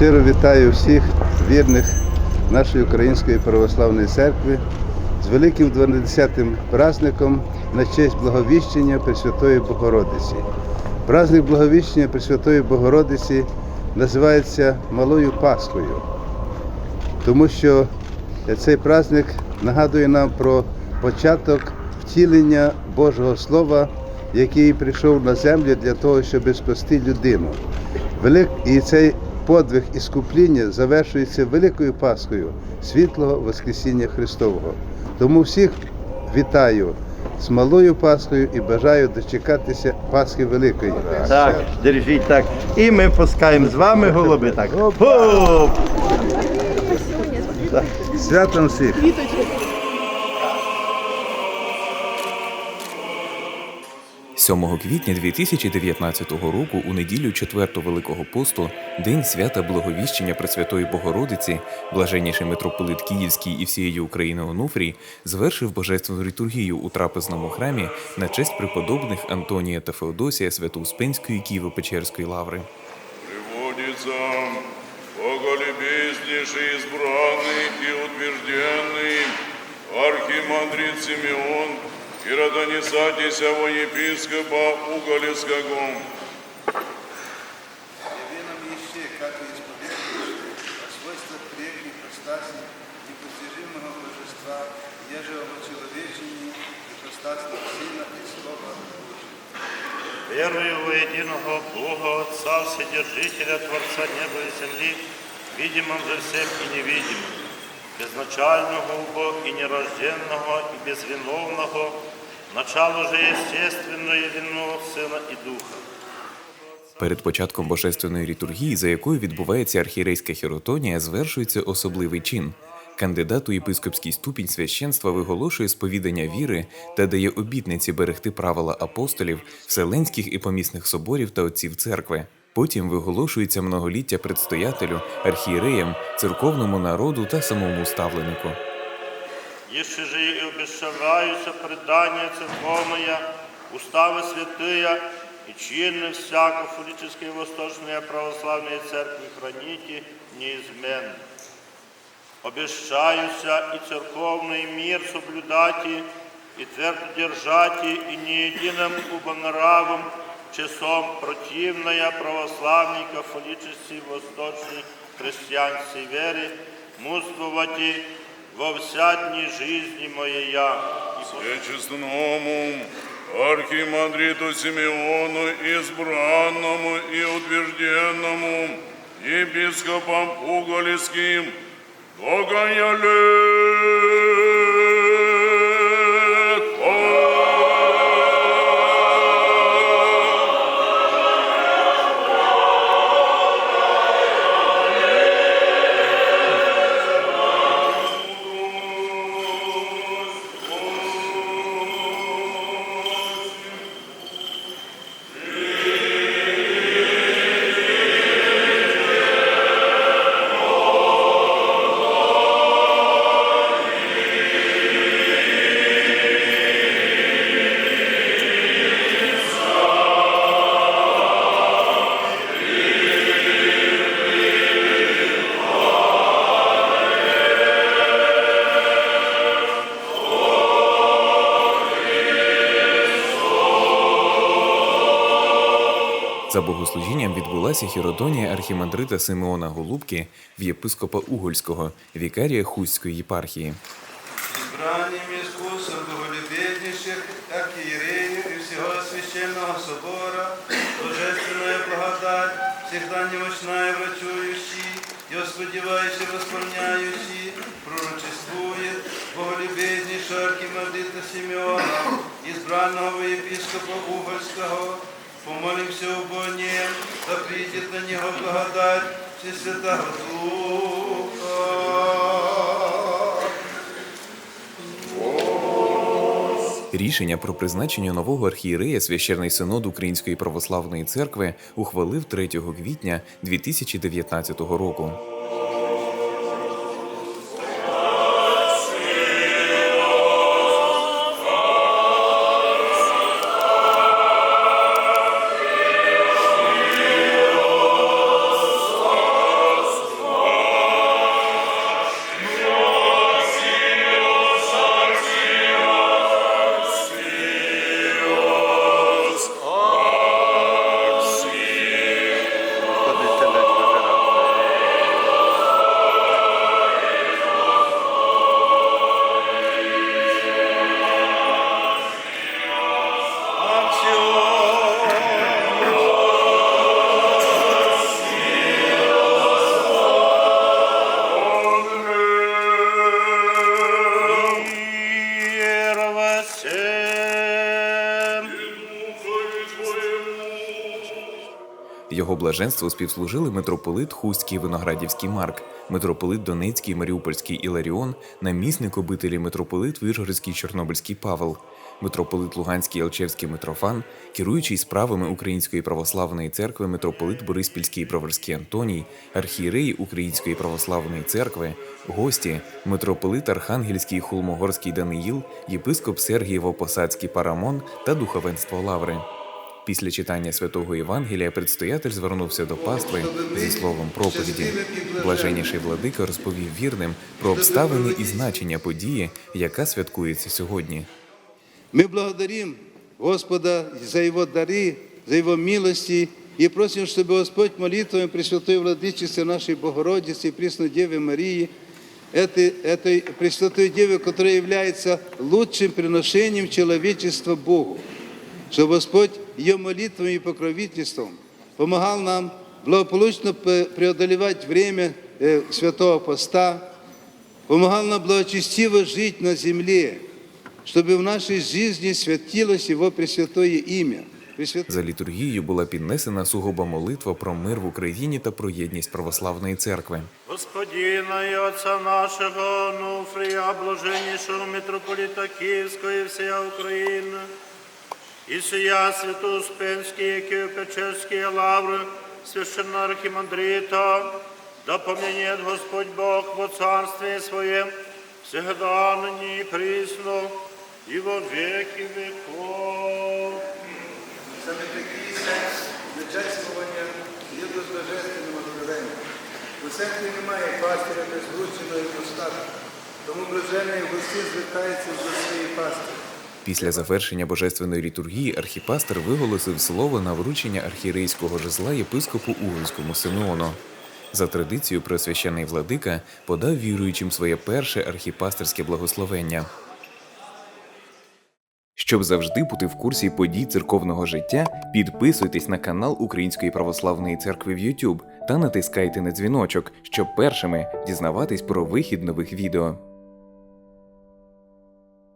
Щиро вітаю всіх вірних нашої Української православної церкви з великим 12-тим праздником на честь Благовіщення Пресвятої Богородиці. Праздник Благовіщення Пресвятої Богородиці називається Малою Пасхою, тому що цей праздник нагадує нам про початок втілення Божого Слова, який прийшов на землю для того, щоб спасти людину. І цей подвиг іскупління завершується великою Пасхою світлого Воскресіння Христового. Тому всіх вітаю з малою Пасхою і бажаю дочекатися Пасхи Великої. Так, держіть так. І ми пускаємо з вами голуби. Так. Хоп! 7 Святом всіх! – 7 квітня 2019 року, у неділю 4 Великого посту, день свята Благовіщення Пресвятої Богородиці, блаженніший митрополит Київський і всієї України Онуфрій звершив божественну літургію у трапезному храмі на честь преподобних Антонія та Феодосія Свято-Успенської Києво-Печерської лаври. Приводится Боголюбезнейший, избранный и утвержденный архимандрит Симеон, и родонесатися во епископа Уголевского. Яви нам еще, как и исповедуешь, о свойствах прежних простасий непостижимого божества, еже о человечении и простасного Сына и Слова. Верую во единого Бога, Отца, Вседержителя, Творца неба и земли, видимым же всем и невидимым, безначального Бога и нерожденного, и безвиновного, начало же естественное вино Сына и Духа. Перед початком божественної літургії, за якою відбувається архієрейська хіротонія, звершується особливий чин. Кандидат у єпископський ступінь священства виголошує сповідання віри та дає обітниці берегти правила апостолів, вселенських і помісних соборів та отців церкви. Потім виголошується многоліття предстоятелю, архієреям, церковному народу та самому ставленику Еще же и обещаваюся предание церковное, уставы святые и чины всяко фурические восточные православные церкви храните неизменно. Обещаюся и церковный мир соблюдати, и твердо держати, и не единым убонравом часом противная православной кафолической восточной христианской вере, муствовати во вся дни жизни моя. Вечественному архимандриту Симеону, избранному и утвержденному епископом Уголевским, Бога я За богослужінням відбулася хіротонія архімандрита Симеона Голубки в єпископа Угольського, вікарія Хустської єпархії. Избранием искусом боголюбезнейших архиереев и всего священного собора, божественная благодать, всегда немощная врачующий и освободивающий, восполняющий, пророчествует боголюбезнейшего архимандрита Симеона, избранного во епископа Угольского, Помолимся о нем, да придет на него благодать Всесвятого Духа. Рішення про призначення нового архієрея Священний синод Української православної церкви ухвалив 3 квітня 2019 року. Його блаженству співслужили митрополит Хустський Виноградівський Марк, митрополит Донецький Маріупольський Іларіон, намісник обителі митрополит Вишгородський Чорнобильський Павел, митрополит Луганський Алчевський Митрофан, керуючий справами Української православної церкви митрополит Бориспільський Броварський Антоній, архієреї Української православної церкви, гості, митрополит Архангельський Хулмогорський Даниїл, єпископ Сергієво-Посадський Парамон та духовенство Лаври. Після читання святого Євангелія предстоятель звернувся до пастви зі словом проповіді. Блаженніший владика розповів вірним про обставини і значення події, яка святкується сьогодні. Мы благодарим Господа за Его дары, за Его милости и просим, чтобы Господь молитвами Пресвятой Владычицы нашей Богородицы и Пресной Девы Марии, этой, этой Пресвятой Девы, которая является лучшим приношением человечества Богу, чтобы Господь ее молитвами и покровительством помогал нам благополучно преодолевать время э, Святого Поста, помогал нам благочестиво жить на земле, чтобы в нашей жизни святилось Его Пресвятое имя. За літургією була піднесена сугуба молитва про мир в Україні та про єдність православної церкви. Господина и Отца нашего, Нуфрия, блаженнейшего митрополита Киевского и всея Украины, и сия святоуспенские, Киево-Печерские лавры, священноархимандрита, да поменет Господь Бог во царстве Своем, всегда ныне и присно, и во веки веков. Саме такі начальствування є до божественного откровення. У церкві немає пастиря без врученої достатку, тому блажений гості звертається до своєї пастиря. Після завершення божественної літургії архіпастер виголосив слово на вручення архієрейського жезла єпископу Угольському Симеону. За традицією преосвящений владика подав віруючим своє перше архіпастерське благословення. Щоб завжди бути в курсі подій церковного життя, підписуйтесь на канал Української православної церкви в YouTube та натискайте на дзвіночок, щоб першими дізнаватись про вихід нових відео.